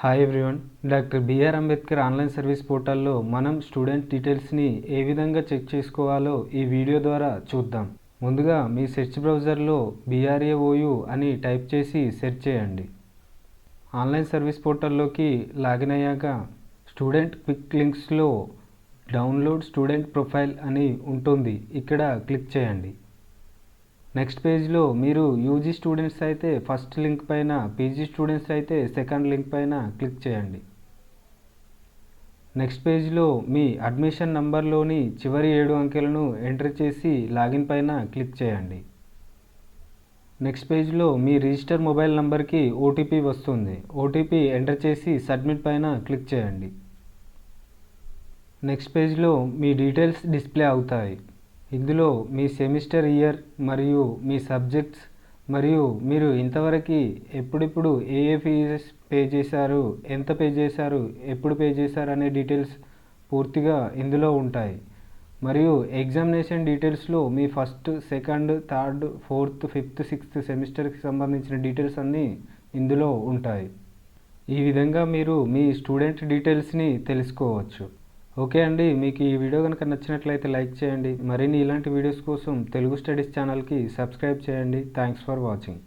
Hi everyone doctor BR Ambedkar online service పోర్టల్లో మనం student డీటెయిల్స్ని ఏ విధంగా చెక్ చేసుకోవాలో ఈ వీడియో ద్వారా చూద్దాం. ముందుగా మీ సెర్చ్ బ్రౌజర్లో బీఆర్ఏఓయు అని టైప్ చేసి సెర్చ్ చేయండి. ఆన్లైన్ సర్వీస్ పోర్టల్లోకి లాగిన్ అయ్యాక స్టూడెంట్ క్విక్ లింక్స్లో డౌన్లోడ్ స్టూడెంట్ ప్రొఫైల్ అని ఉంటుంది. ఇక్కడ క్లిక్ చేయండి. నెక్స్ట్ పేజ్లో మీరు యూజీ స్టూడెంట్స్ అయితే ఫస్ట్ లింక్ పైన పీజీ స్టూడెంట్స్ అయితే సెకండ్ లింక్ పైన క్లిక్ చేయండి. నెక్స్ట్ పేజ్లో మీ అడ్మిషన్ నంబర్లోని చివరి ఏడు అంకెలను ఎంటర్ చేసి లాగిన్ పైన క్లిక్ చేయండి. నెక్స్ట్ పేజ్లో మీ రిజిస్టర్ మొబైల్ నంబర్కి ఓటీపీ వస్తుంది. ఓటీపీ ఎంటర్ చేసి సబ్మిట్ పైన క్లిక్ చేయండి. నెక్స్ట్ పేజ్లో మీ డీటెయిల్స్ డిస్ప్లే అవుతాయి. ఇందులో మీ సెమిస్టర్ ఇయర్ మరియు మీ సబ్జెక్ట్స్ మరియు మీరు ఇంతవరకు ఎప్పుడెప్పుడు ఏ ఏ ఫీజెస్ పే చేశారు ఎంత పే చేశారు ఎప్పుడు పే చేశారు అనే డీటెయిల్స్ పూర్తిగా ఇందులో ఉంటాయి. మరియు ఎగ్జామినేషన్ డీటెయిల్స్లో మీ first second third fourth fifth sixth సెమిస్టర్కి సంబంధించిన డీటెయిల్స్ అన్నీ ఇందులో ఉంటాయి. ఈ విధంగా మీరు మీ స్టూడెంట్ డీటెయిల్స్ని తెలుసుకోవచ్చు. ఓకే అండి మీకు ఈ వీడియో కనుక నచ్చినట్లయితే లైక్ చేయండి. మరిన్ని ఇలాంటి వీడియోస్ కోసం తెలుగు స్టడీస్ ఛానల్కి సబ్స్క్రైబ్ చేయండి. Thanks for watching.